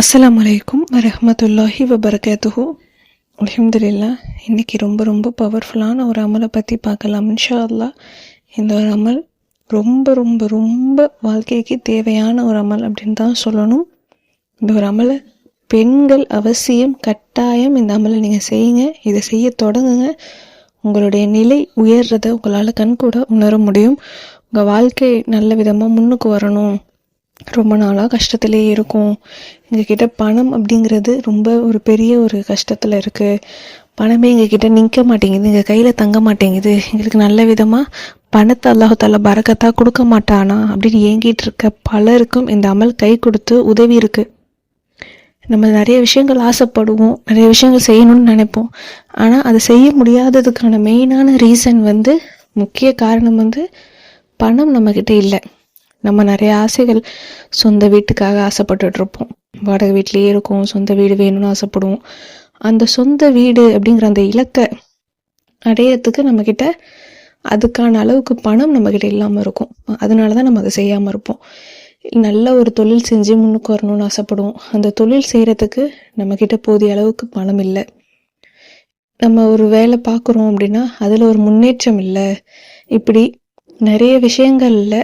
அஸ்லாம் வலைக்கும் வரஹ்மத்துல்லாஹி வபரகாத்துஹு. அலமதுல்லா இன்றைக்கி ரொம்ப ரொம்ப பவர்ஃபுல்லான ஒரு அமலை பற்றி பார்க்கலாம். இன்ஷா அல்லாஹ் இந்த ஒரு அமல் ரொம்ப ரொம்ப ரொம்ப வாழ்க்கைக்கு தேவையான ஒரு அமல் அப்படின்னு தான் சொல்லணும். இந்த ஒரு அமலை பெண்கள் அவசியம் கட்டாயம் இந்த அமலை நீங்கள் செய்யுங்க. இதை செய்ய தொடங்குங்க. உங்களுடைய நிலை உயர்றதை உங்களால் கண்கூட உணர முடியும். உங்கள் வாழ்க்கை நல்ல விதமாக முன்னுக்கு வரணும். ரொம்ப நாளாக கஷ்டத்திலே இருக்கும். எங்ககிட்ட பணம் அப்படிங்கிறது ரொம்ப ஒரு பெரிய ஒரு கஷ்டத்தில் இருக்குது பணமே எங்ககிட்ட நிற்க மாட்டேங்குது. எங்கள் கையில் தங்க மாட்டேங்குது. எங்களுக்கு நல்ல விதமாக பணத்தை அல்லாஹால பறக்கத்தாக கொடுக்க மாட்டானா அப்படின்னு ஏங்கிட்டு இருக்க பலருக்கும் இந்த அமல் கை கொடுத்து உதவி இருக்குது நம்ம நிறைய விஷயங்கள் ஆசைப்படுவோம். நிறைய விஷயங்கள் செய்யணும்னு நினைப்போம். ஆனால் அதை செய்ய முடியாததுக்கான மெயினான ரீசன் வந்து முக்கிய காரணம் வந்து பணம் நம்மக்கிட்ட இல்லை. நம்ம நிறைய ஆசைகள் சொந்த வீட்டுக்காக ஆசைப்பட்டுட்டு இருப்போம் வாடகை வீட்டிலேயே இருக்கும் சொந்த வீடு வேணும்னு ஆசைப்படுவோம். அந்த சொந்த வீடு அப்படிங்கிற அந்த இலக்கை அடையறதுக்கு நம்மக்கிட்ட அதுக்கான அளவுக்கு பணம் நம்மக்கிட்ட இல்லாமல் இருக்கும். அதனால தான் நம்ம அதை செய்யாமல் இருப்போம். நல்ல ஒரு தொழில் செஞ்சு முன்னுக்கு வரணும்னு ஆசைப்படுவோம். அந்த தொழில் செய்கிறதுக்கு நம்மக்கிட்ட போதிய அளவுக்கு பணம் இல்லை. நம்ம ஒரு வேலை பார்க்குறோம் அப்படின்னா அதில் ஒரு முன்னேற்றம் இல்லை. இப்படி நிறைய விஷயங்களில்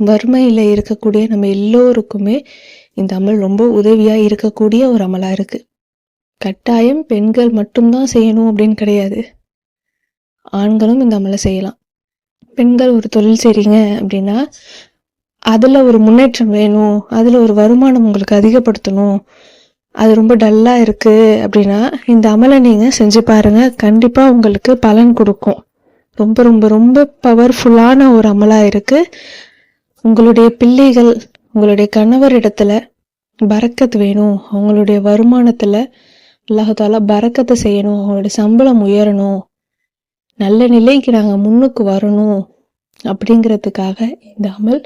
வறுமையில் இருக்கக்கூடிய நம்ம எல்லோருக்குமே இந்த அமல் ரொம்ப உதவியாக இருக்கக்கூடிய ஒரு அமலாக இருக்குது கட்டாயம் பெண்கள் மட்டும்தான் செய்யணும் அப்படின்னு கிடையாது. ஆண்களும் இந்த அமலை செய்யலாம். பெண்கள் ஒரு தொழில் செய்கிறீங்க அப்படின்னா அதில் ஒரு முன்னேற்றம் வேணும் அதில் ஒரு வருமானம் உங்களுக்கு அதிகப்படுத்தணும் அது ரொம்ப டல்லாக இருக்குது அப்படின்னா இந்த அமலை நீங்கள் செஞ்சு பாருங்கள் கண்டிப்பாக உங்களுக்கு பலன் கொடுக்கும். ரொம்ப ரொம்ப ரொம்ப பவர்ஃபுல்லான ஒரு அமலாக இருக்குது உங்களுடைய பிள்ளைகள் உங்களுடைய கணவர் இடத்துல பறக்கத்து வேணும் அவங்களுடைய வருமானத்தில் அல்லாஹால பறக்கத்தை செய்யணும் அவங்களுடைய சம்பளம் உயரணும் நல்ல நிலைக்கு நாங்கள் முன்னுக்கு வரணும் அப்படிங்கிறதுக்காக இந்த அமல்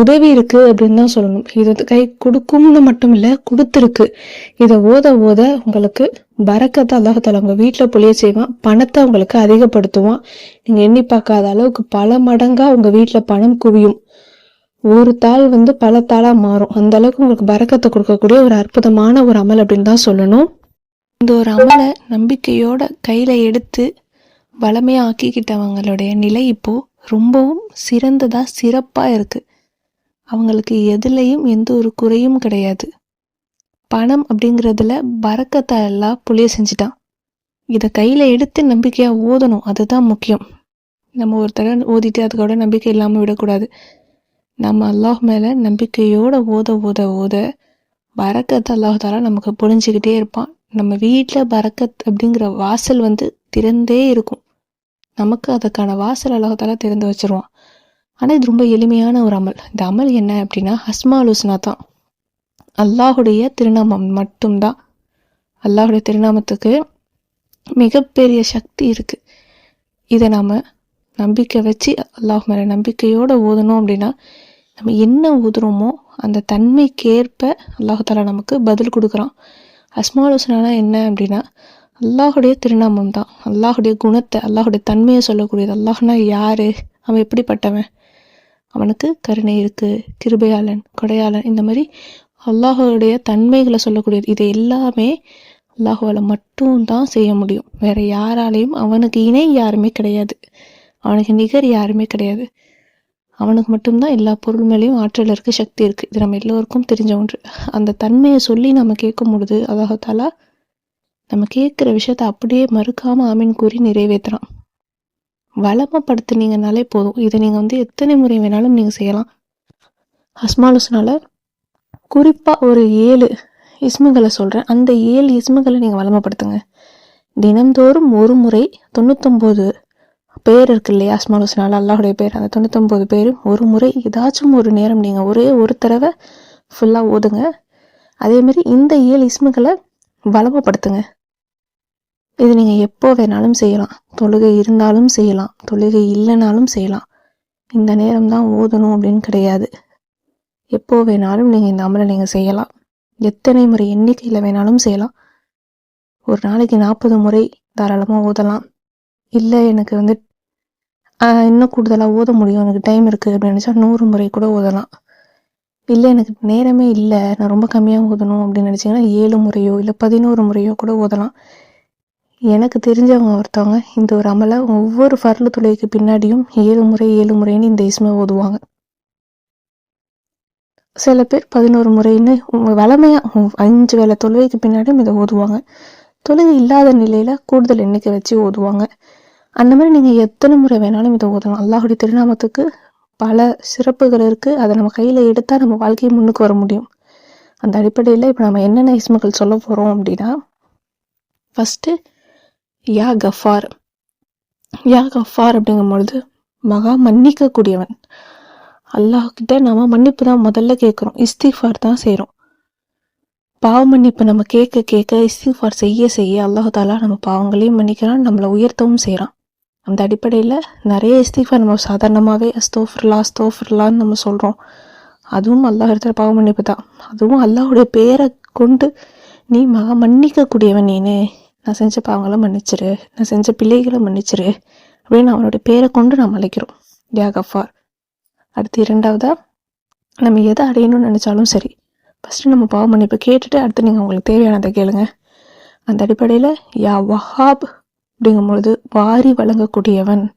உதவி இருக்கு அப்படின்னு தான் சொல்லணும். இது வந்து கை கொடுக்கும்னு மட்டும் இல்லை கொடுத்துருக்கு. இதை ஓத ஓத உங்களுக்கு பறக்கத்தை அல்லாஹத்தால் உங்கள் வீட்டில் புளிய செய்வான். பணத்தை உங்களுக்கு அதிகப்படுத்துவான். நீங்கள் எண்ணி பார்க்காத அளவுக்கு பல மடங்காக உங்கள் வீட்டில் பணம் குவியும். ஒரு தாள் வந்து பல தாளாக மாறும். அந்த அளவுக்கு உங்களுக்கு பறக்கத்தை கொடுக்கக்கூடிய ஒரு அற்புதமான ஒரு அமல் அப்படின்னு தான் சொல்லணும். இந்த ஒரு அமலை நம்பிக்கையோட கையில் எடுத்து வளமையாக ஆக்கிக்கிட்டவங்களுடைய நிலை இப்போது ரொம்பவும் சிறந்ததாக சிறப்பாக இருக்குது அவங்களுக்கு எதுலேயும் எந்த ஒரு குறையும் கிடையாது. பணம் அப்படிங்கிறதுல பறக்கத்தை எல்லாம் புளிய செஞ்சிட்டான். இதை கையில் எடுத்து நம்பிக்கையாக ஓதணும் அதுதான் முக்கியம். நம்ம ஒரு தடவை ஓதிட்டு அதுக்கோட நம்பிக்கை இல்லாமல் விடக்கூடாது. நம்ம அல்லாஹ் மேலே நம்பிக்கையோடு ஓத ஓத ஓத பறக்கத்தை அல்லாஹால நமக்கு புரிஞ்சுக்கிட்டே இருப்பான். நம்ம வீட்டில் பறக்கத் அப்படிங்கிற வாசல் வந்து திறந்தே இருக்கும். நமக்கு அதுக்கான வாசல் அல்லாஹால திறந்து வச்சிருவான். ஆனால் இது ரொம்ப எளிமையான ஒரு அமல். இந்த அமல் என்ன அப்படின்னா ஹஸ்மாலுஸ்னா தான். அல்லாஹுடைய திருநாமம் மட்டும்தான். அல்லாஹுடைய திருநாமத்துக்கு மிகப்பெரிய சக்தி இருக்குது இதை நாம் நம்பிக்கை வச்சு அல்லாஹ் மேலே நம்பிக்கையோடு ஓதணும் அப்படின்னா நம்ம என்ன ஊதுறோமோ அந்த தன்மைக்கேற்ப அல்லாஹாலா நமக்கு பதில் கொடுக்குறான். அஸ்மால் ஹுஸ்னானா என்ன அப்படின்னா அல்லாஹுடைய திருநாமம் தான். அல்லாஹுடைய குணத்தை அல்லாஹுடைய தன்மையை சொல்லக்கூடியது. அல்லாஹ்னா யார்? அவன் எப்படிப்பட்டவன்? அவனுக்கு கருணை இருக்கு கிருபையாளன் கொடையாளன் இந்த மாதிரி அல்லாஹுடைய தன்மைகளை சொல்லக்கூடியது. இது எல்லாமே அல்லாஹுவால் மட்டும்தான் செய்ய முடியும். வேற யாராலையும் அவனுக்கு இணை யாருமே கிடையாது. அவனுக்கு நிகர் யாருமே கிடையாது. அவனுக்கு மட்டும்தான் எல்லா பொருள் மேலேயும் ஆற்றல் இருக்கு சக்தி இருக்கு. இது நம்ம எல்லோருக்கும் தெரிஞ்ச ஒன்று. அந்த தன்மையை சொல்லி நம்ம கேட்கும் பொழுது அல்லாஹாலா நம்ம கேட்குற விஷயத்த அப்படியே மறுக்காம ஆமீன் கூறி நிறைவேற்றுறான் வளமப்படுத்துனீங்கனாலே போதும். இதை நீங்கள் வந்து எத்தனை முறை வேணாலும் நீங்கள் செய்யலாம். அஸ்மாலுஸ்னால குறிப்பாக ஒரு ஏழு இஸ்முகளை சொல்கிறேன் அந்த ஏழு இஸ்முகளை நீங்கள் வளமப்படுத்துங்க. தினம்தோறும் ஒரு முறை தொண்ணூத்தொம்போது பேர் இருக்கு இல்லையா அஸ்மாலுஸ்னால அல்லாஹுடைய பேர். அந்த தொண்ணூத்தொம்போது பேரும் ஒரு முறை ஏதாச்சும் ஒரு நேரம் நீங்கள் ஒரே ஒரு தடவை ஃபுல்லாக ஓதுங்க. அதேமாரி இந்த ஏழு இஸ்முகளை வளமப்படுத்துங்க. இது நீங்கள் எப்போ வேணாலும் செய்யலாம். தொழுகை இருந்தாலும் செய்யலாம். தொழுகை இல்லைனாலும் செய்யலாம். இந்த நேரம் தான் ஓதணும் அப்படின்னு கிடையாது. எப்போ வேணாலும் நீங்கள் இந்த அமலை நீங்கள் செய்யலாம். எத்தனை முறை எண்ணிக்கையில் வேணாலும் செய்யலாம். ஒரு நாளைக்கு நாற்பது முறை தாராளமாக ஓதலாம். இல்லை எனக்கு வந்து இன்னும் கூடுதலாக ஓத முடியும். எனக்கு டைம் இருக்குது அப்படின்னு நினச்சா நூறு முறை கூட ஓதலாம். இல்லை எனக்கு நேரமே இல்லை. நான் ரொம்ப கம்மியாக ஓதணும் அப்படின்னு நினச்சிங்கன்னா ஏழு முறையோ இல்லை பதினோரு முறையோ கூட ஓதலாம். எனக்கு தெரிஞ்சவங்க ஒருத்தவங்க இந்த ஒரு அமலை ஒவ்வொரு ஃபர்லு துளைக்கு பின்னாடியும் ஏழு முறை ஏழு முறைன்னு இந்த இஸ்மை ஓதுவாங்க. சில பேர் பதினோரு முறைன்னு வளமையாக அஞ்சு வேளை தொழுகைக்கு பின்னாடியும் இதை ஓதுவாங்க. தொழுகை இல்லாத நிலையில் கூடுதல் எண்ணிக்கை வச்சு ஓதுவாங்க. அந்த மாதிரி நீங்கள் எத்தனை முறை வேணாலும் இதை ஓதலாம். அல்லாஹுடைய திருநாமத்துக்கு பல சிறப்புகள் இருக்குது அதை நம்ம கையில் எடுத்தால் நம்ம வாழ்க்கையை முன்னுக்கு வர முடியும். அந்த அடிப்படையில் இப்போ நம்ம என்னென்ன இஸ்முகள் சொல்ல போகிறோம் அப்படின்னா ஃபஸ்ட்டு யா கஃபார். யா கஃபார் அப்படிங்கும் பொழுது மகா மன்னிக்கக்கூடியவன். அல்லாஹ்கிட்ட நம்ம மன்னிப்பு தான் முதல்ல கேட்குறோம். இஸ்திஃபார் தான் செய்கிறோம் பாவ மன்னிப்பு நம்ம கேட்க கேட்க இஸ்திஃபார் செய்ய செய்ய அல்லாஹாலா நம்ம பாவங்களையும் மன்னிக்கிறான் நம்மளை உயர்த்தவும் செய்கிறான் அந்த அடிப்படையில் நிறைய இஸ்திஃபார் நம்ம சாதாரணமாகவே அஸ்தோஃபர்லா அஸ்தோஃபர்லான்னு நம்ம சொல்கிறோம் அதுவும் அல்லாஹ் இருக்கிற பாவ மன்னிப்பு தான். அதுவும் அல்லாஹுடைய பேரை கொண்டு நீ மகா மன்னிக்கக்கூடியவன் நீனே. நான் செஞ்ச பாவங்களை மன்னிச்சிரு. நான் செஞ்ச பிள்ளைகளை மன்னிச்சிரு. அப்படின்னு அவனுடைய பேரை கொண்டு நாம் அழைக்கிறோம். யா கஃபார் அடுத்து இரண்டாவதாக நம்ம எதை அடையணும்னு நினச்சாலும் சரி. ஃபஸ்ட்டு நம்ம பாவ மன்னிப்பு கேட்டுட்டு அடுத்து நீங்கள் உங்களுக்கு தேவையானதை கேளுங்க. அந்த அடிப்படையில் யா வஹாப் அப்படிங்கும்பொழுது வாரி வழங்கக்கூடியவன்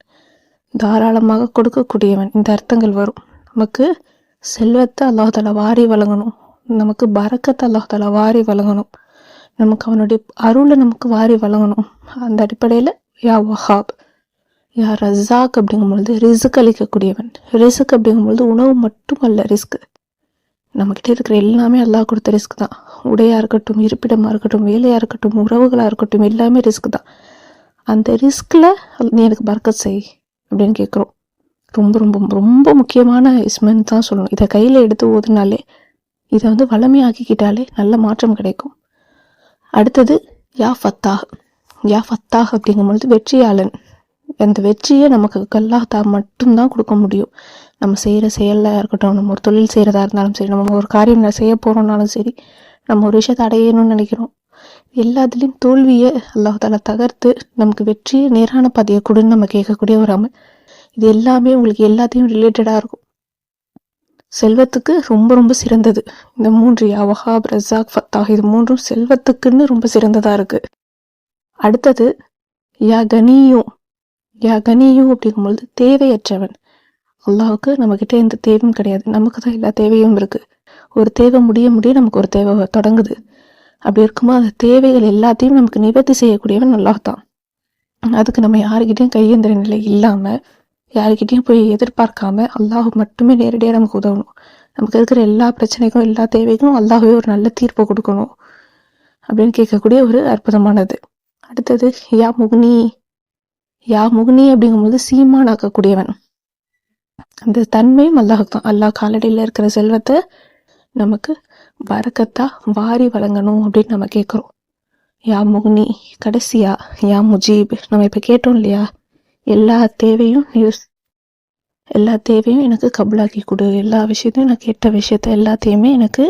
தாராளமாக கொடுக்கக்கூடியவன். இந்த அர்த்தங்கள் வரும். நமக்கு செல்வத்தை அல்லாஹால வாரி வழங்கணும். நமக்கு பறக்கத்தை அல்லாஹால வாரி வழங்கணும். நமக்கு அவனுடைய அருளை நமக்கு வாரி வழங்கணும். அந்த அடிப்படையில் யா வஹாப் யா ரஸாக் அப்படிங்கும்பொழுது ரிஸ்க் அளிக்கக்கூடியவன். ரிஸ்க் அப்படிங்கும்பொழுது உணவு மட்டும் அல்ல ரிஸ்க் நம்மக்கிட்ட இருக்கிற எல்லாமே அல்லாஹ் கொடுத்த ரிஸ்க் தான். உடையாக இருக்கட்டும் இருப்பிடமாக இருக்கட்டும் வேலையாக இருக்கட்டும் உறவுகளாக இருக்கட்டும் எல்லாமே ரிஸ்க் தான். அந்த ரிஸ்கில் நீ எனக்கு பர்க்கத் செய் அப்படின்னு கேட்குறோம். ரொம்ப ரொம்ப ரொம்ப முக்கியமான இஸ்மென்னு தான் சொல்லணும். இதை கையில் எடுத்து ஓதுனாலே இதை வந்து வளமையாக்கிக்கிட்டாலே நல்ல மாற்றம் கிடைக்கும். அடுத்தது யா ஃபத்தாஹ். யா ஃபத்தாஹ் அப்படிங்கும்பொழுது வெற்றியாளன். அந்த வெற்றியை நமக்கு கல்லாத்தா மட்டும்தான் கொடுக்க முடியும். நம்ம செய்கிற செயலாக இருக்கட்டும் நம்ம ஒரு தொழில் செய்கிறதா இருந்தாலும் சரி நம்ம ஒரு காரியம் செய்ய போகிறோம்னாலும் சரி நம்ம ஒரு விஷயத்தை அடையணும்னு நினைக்கிறோம். எல்லாத்துலேயும் தோல்வியை அல்லாஹால தகர்த்து நமக்கு வெற்றியை நேரான பாதையை கொடுன்னு நம்ம கேட்கக்கூடிய ஒரு அமல். இது எல்லாமே உங்களுக்கு எல்லாத்தையும் ரிலேட்டடாக இருக்கும். செல்வத்துக்கு ரொம்ப ரொம்ப சிறந்தது. இந்த மூன்று யா வஹாப் ரஸாக் ஃபத்தாஹ் இது மூன்றும் செல்வத்துக்குன்னு ரொம்ப சிறந்ததாக இருக்கு. அடுத்தது யா கனியும் யா கனியும் அப்படிங்கும்பொழுது தேவையற்றவன். அல்லாவுக்கு நம்மக்கிட்ட எந்த தேவையும் கிடையாது. நமக்கு தான் எல்லா தேவையும் இருக்கு. ஒரு தேவை முடிய முடிய நமக்கு ஒரு தேவை தொடங்குது. அப்படி இருக்கும்போது அந்த தேவைகள் எல்லாத்தையும் நமக்கு நிவர்த்தி செய்யக்கூடியவன் நல்லா தான். அதுக்கு நம்ம யாருக்கிட்டையும் கையேந்திர நிலை இல்லாமல் யாருக்கிட்டையும் போய் எதிர்பார்க்காம அல்லாஹ் மட்டுமே நேரடியாக நமக்கு உதவணும். நமக்கு இருக்கிற எல்லா பிரச்சனைக்கும் எல்லா தேவைக்கும் அல்லாஹவே ஒரு நல்ல தீர்ப்பு கொடுக்கணும் அப்படின்னு கேட்கக்கூடிய ஒரு அற்புதமானது. அடுத்தது யா முகுனி. யா முகுனி அப்படிங்கும்போது சீமானாக்கக்கூடியவன் அந்த தன்மையும் அல்லாஹ் தான். அல்லாஹ் காலடியில் இருக்கிற செல்வத்தை நமக்கு வரக்கத்தா வாரி வழங்கணும் அப்படின்னு நம்ம கேட்குறோம். யா முகினி கடைசியா யா முஜீப் நம்ம இப்போ கேட்டோம் இல்லையா? எல்லா தேவையும் நியூஸ் எல்லா தேவையும் எனக்கு கபுலாக்கி கொடு. எல்லா விஷயத்தையும் நான் கேட்ட விஷயத்த எல்லாத்தையுமே எனக்கு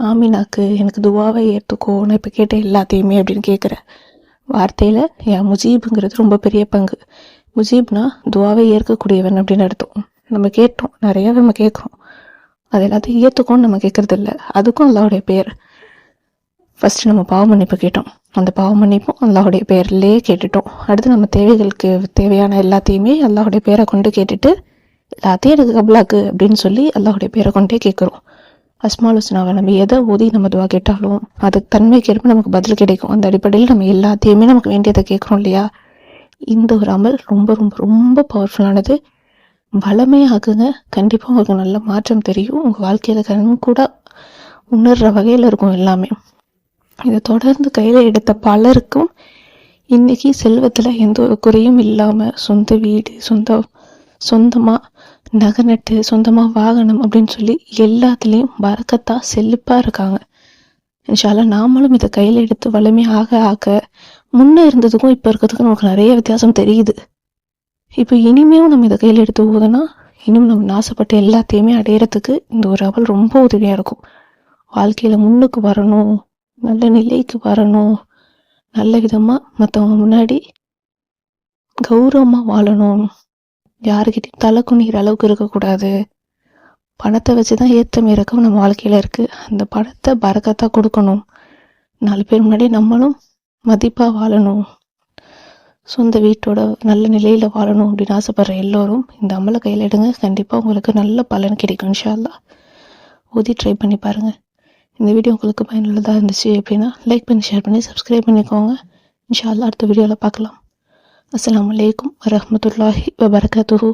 ஆமினாக்கு எனக்கு துவாவை ஏற்றுக்கோ நான் இப்போ கேட்ட எல்லாத்தையுமே அப்படின்னு கேட்குற வார்த்தையில் என் முஜீபுங்கிறது ரொம்ப பெரிய பங்கு. முஜீப்னா துவாவை ஏற்கக்கூடியவன் அப்படின்னு அர்த்தம். நம்ம கேட்டோம். நிறையா நம்ம கேட்குறோம் அது எல்லாத்தையும் ஏற்றுக்கோன்னு நம்ம கேட்கறது இல்லை அதுக்கும் அல்லாவுடைய பேர். ஃபஸ்ட்டு நம்ம பாவ மன்னிப்பு கேட்டோம். அந்த பாவ மன்னிப்பும் அல்லாஹுடைய பேர்லேயே கேட்டுட்டோம். அடுத்து நம்ம தேவைகளுக்கு தேவையான எல்லாத்தையுமே அல்லாஹுடைய பேரை கொண்டு கேட்டுட்டு எல்லாத்தையும் எனக்கு கபலாக்கு அப்படின்னு சொல்லி அல்லாஹுடைய பேரை கொண்டே கேட்குறோம். அஸ்மால் ஹுஸ்னாவை நம்ம எதை ஓதி நம்ம துவா கேட்டாலும் அதுக்கு தன்மைக்கேற்ப நமக்கு பதில் கிடைக்கும். அந்த அடிப்படையில் நம்ம எல்லாத்தையுமே நமக்கு வேண்டியதை கேட்குறோம் இல்லையா? இந்த ஒரு அமல் ரொம்ப ரொம்ப ரொம்ப பவர்ஃபுல்லானது வளமையாகுங்க கண்டிப்பாக உங்களுக்கு நல்ல மாற்றம் தெரியும். உங்கள் வாழ்க்கையில் கண் கூட உணர்கிற வகையில் இருக்கும் எல்லாமே. இதை தொடர்ந்து கையில் எடுத்த பலருக்கும் இன்னைக்கு செல்வத்தில் எந்த ஒரு குறையும் இல்லாமல் சொந்த வீடு சொந்த சொந்தமாக நகை நட்டு சொந்தமாக வாகனம் அப்படின்னு சொல்லி எல்லாத்துலேயும் வரக்கத்தா செழிப்பாக இருக்காங்க. இன்ஷால்லா நாமளும் இதை கையில் எடுத்து வலிமை ஆக ஆக முன்னே இருந்ததுக்கும் இப்போ இருக்கிறதுக்கும் நமக்கு நிறைய வித்தியாசம் தெரியுது. இப்போ இனிமேவும் நம்ம இதை கையில் எடுத்து போகுதுன்னா இன்னும் நம்ம நாசப்பட்ட எல்லாத்தையுமே அடையிறதுக்கு இந்த ஒரு அவள் ரொம்ப உதவியாக இருக்கும். வாழ்க்கையில் முன்னுக்கு வரணும். நல்ல நிலைக்கு வரணும். நல்ல விதமாக மற்றவங்க முன்னாடி கௌரவமாக வாழணும். யாருக்கிட்டையும் தலை குனிகிற அளவுக்கு இருக்கக்கூடாது. பணத்தை வச்சு தான் ஏற்றம் இறக்கம் நம்ம வாழ்க்கையில் இருக்குது அந்த பணத்தை பறக்கத்தான் கொடுக்கணும். நாலு பேர் முன்னாடி நம்மளும் மதிப்பாக வாழணும். சொந்த வீட்டோட நல்ல நிலையில் வாழணும் அப்படின்னு ஆசைப்படுற எல்லோரும் இந்த அமலை கையில் எடுங்க. கண்டிப்பாக உங்களுக்கு நல்ல பலன் கிடைக்கும் இன்ஷால்லா ஊதி ட்ரை பண்ணி பாருங்கள் இந்த வீடியோ உங்களுக்கு பயனுள்ளதாக இருந்துச்சு அப்படின்னா லைக் பண்ணி ஷேர் பண்ணி சப்ஸ்கிரைப் பண்ணிக்கோங்க. இன்ஷா அல்லாஹ் அடுத்த வீடியோவில் பார்க்கலாம். அஸ்லாம் வலைக்கம் வரமத்துல்லாஹி வபரகாத்துஹு.